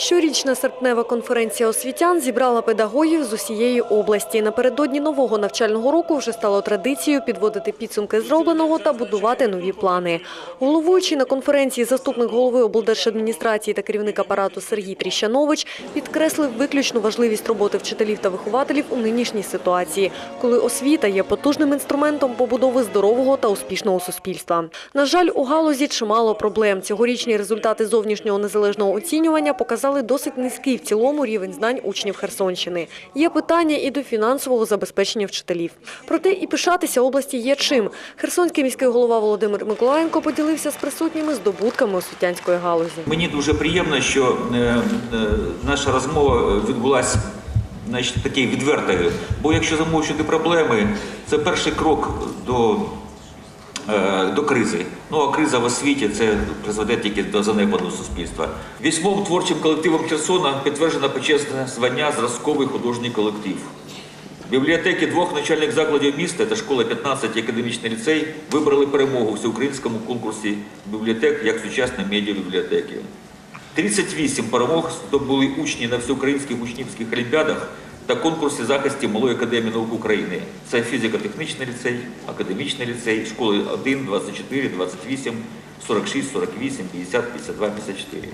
Щорічна серпнева конференція освітян зібрала педагогів з усієї області. Напередодні нового навчального року вже стало традицією підводити підсумки зробленого та будувати нові плани. Головуючий на конференції заступник голови облдержадміністрації та керівник апарату Сергій Тріщанович підкреслив виключну важливість роботи вчителів та вихователів у нинішній ситуації, коли освіта є потужним інструментом побудови здорового та успішного суспільства. На жаль, у галузі чимало проблем. Цьогорічні результати зовнішнього незалежного оцінювання показали досить низький в цілому рівень знань учнів Херсонщини. Є питання і до фінансового забезпечення вчителів. Проте і пишатися області є чим. Херсонський міський голова Володимир Миколаєнко поділився з присутніми здобутками освітянської галузі. Мені дуже приємно, що е, е, наша розмова відбулася значить, такою відвертою. Бо якщо замовчувати проблеми, це перший крок до, до кризи. Ну а криза в освіті це призведе тільки до занепаду суспільства. Вісьмом творчим колективом Херсона підтверджено почесне звання зразковий художній колектив. Бібліотеки двох навчальних закладів міста та школа 15 і академічний ліцей вибрали перемогу в всеукраїнському конкурсі бібліотек як сучасні медіабібліотеки. 38 перемог здобули учні на всеукраїнських учнівських олімпіадах та конкурсі захисті Малої академії наук України. Це фізико-технічний ліцей, академічний ліцей, школи 1, 24, 28, 46, 48, 50, 52, 54.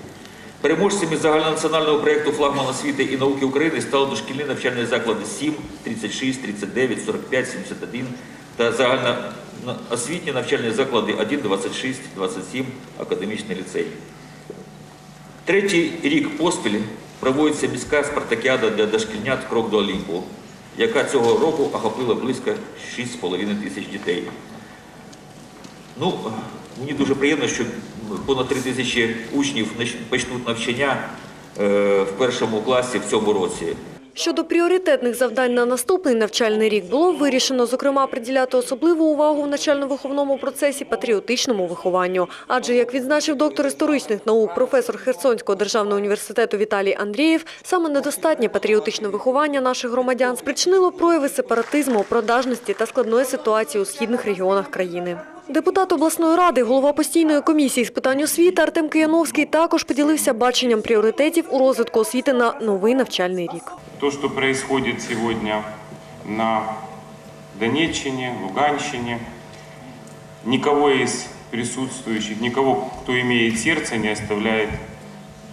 Переможцями загальнонаціонального проєкту «Флагман освіти і науки України» стали дошкільні навчальні заклади 7, 36, 39, 45, 71 та загальноосвітні навчальні заклади 1, 26, 27, академічний ліцей. Третій рік поспіль проводиться міська спартакіада для дошкільнят «Крок до Олімпу», яка цього року охопила близько 6,5 тисяч дітей. Ну, мені дуже приємно, що понад 3 тисячі учнів почнуть навчання е, в першому класі в цьому році. Щодо пріоритетних завдань на наступний навчальний рік було вирішено, зокрема, приділяти особливу увагу в навчально-виховному процесі патріотичному вихованню. Адже, як відзначив доктор історичних наук, професор Херсонського державного університету Віталій Андрієв, саме недостатнє патріотичне виховання наших громадян спричинило прояви сепаратизму, продажності та складної ситуації у східних регіонах країни. Депутат обласної ради, голова постійної комісії з питань освіти Артем Кияновський також поділився баченням пріоритетів у розвитку освіти на новий навчальний рік. То, что происходит сегодня на Донеччине, Луганщине, никого из присутствующих, никого, кто имеет сердце, не оставляет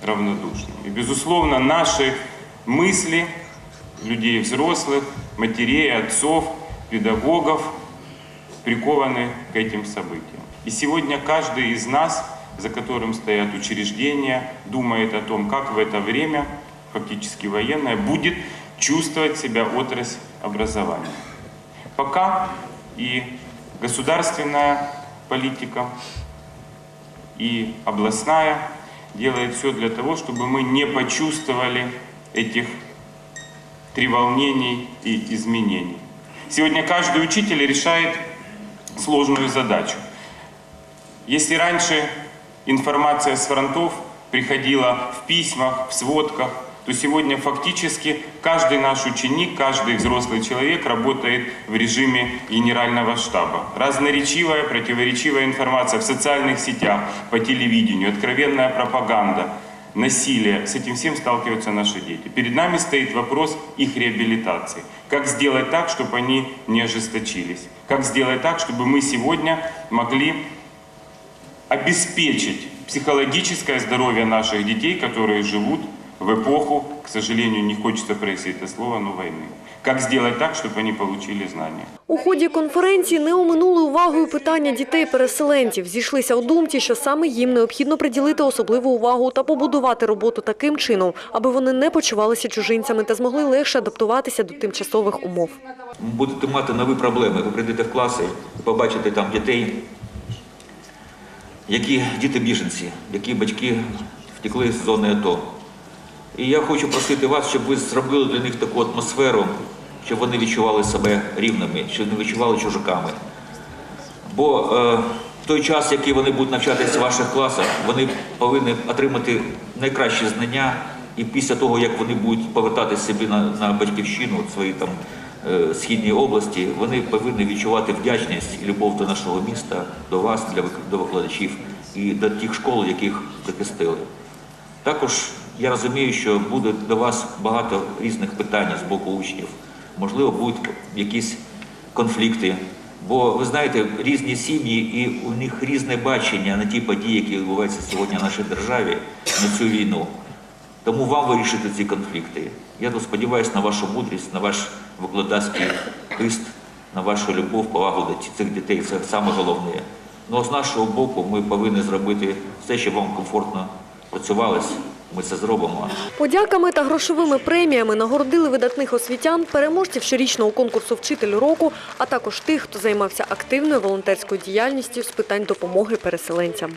равнодушным. И, безусловно, наши мысли, людей взрослых, матерей, отцов, педагогов, прикованы к этим событиям. И сегодня каждый из нас, за которым стоят учреждения, думает о том, как в это время, фактически военное, будет чувствовать себя отрасль образования. Пока и государственная политика, и областная делает все для того, чтобы мы не почувствовали этих треволнений и изменений. Сегодня каждый учитель решает сложную задачу. Если раньше информация с фронтов приходила в письмах, в сводках, то сегодня фактически каждый наш ученик, каждый взрослый человек работает в режиме генерального штаба. Разноречивая, противоречивая информация в социальных сетях, по телевидению, откровенная пропаганда, насилие. С этим всем сталкиваются наши дети. Перед нами стоит вопрос их реабилитации. Как сделать так, чтобы они не ожесточились? Как сделать так, чтобы мы сегодня могли обеспечить психологическое здоровье наших детей, которые живут в эпоху, к сожалению, не хочется произнести это слово, но войны. Как сделать так, чтобы они получили знания? У ході конференції не оминули увагою питання дітей-переселенців. Зійшлися у думці, що саме їм необхідно приділити особливу увагу та побудувати роботу таким чином, аби вони не почувалися чужинцями та змогли легше адаптуватися до тимчасових умов. Будете мати нові проблеми. Ви прийдете в класи і побачите там дітей, які діти біженці, які батьки втекли з зони АТО. І я хочу просити вас, щоб ви зробили для них таку атмосферу, щоб вони відчували себе рівними, щоб не відчували чужаками. Бо е, в той час, який вони будуть навчатися в ваших класах, вони повинні отримати найкращі знання, і після того, як вони будуть повертатися собі на, на батьківщину, свої там е, східні області, вони повинні відчувати вдячність і любов до нашого міста, до вас, для до викладачів і до тих школ, яких прихистили. Також я розумію, що буде до вас багато різних питань з боку учнів. Можливо, будуть якісь конфлікти. Бо ви знаєте, різні сім'ї і у них різне бачення на ті події, які відбуваються сьогодні в нашій державі на цю війну. Тому вам вирішити ці конфлікти. Я тут сподіваюся на вашу мудрість, на ваш викладацький хист, на вашу любов, повагу до цих дітей. Це саме головне. Ну а з нашого боку ми повинні зробити все, щоб вам комфортно працювалось. Ми це зробимо. Подяками та грошовими преміями нагородили видатних освітян, переможців щорічного конкурсу «Вчитель року», а також тих, хто займався активною волонтерською діяльністю з питань допомоги переселенцям.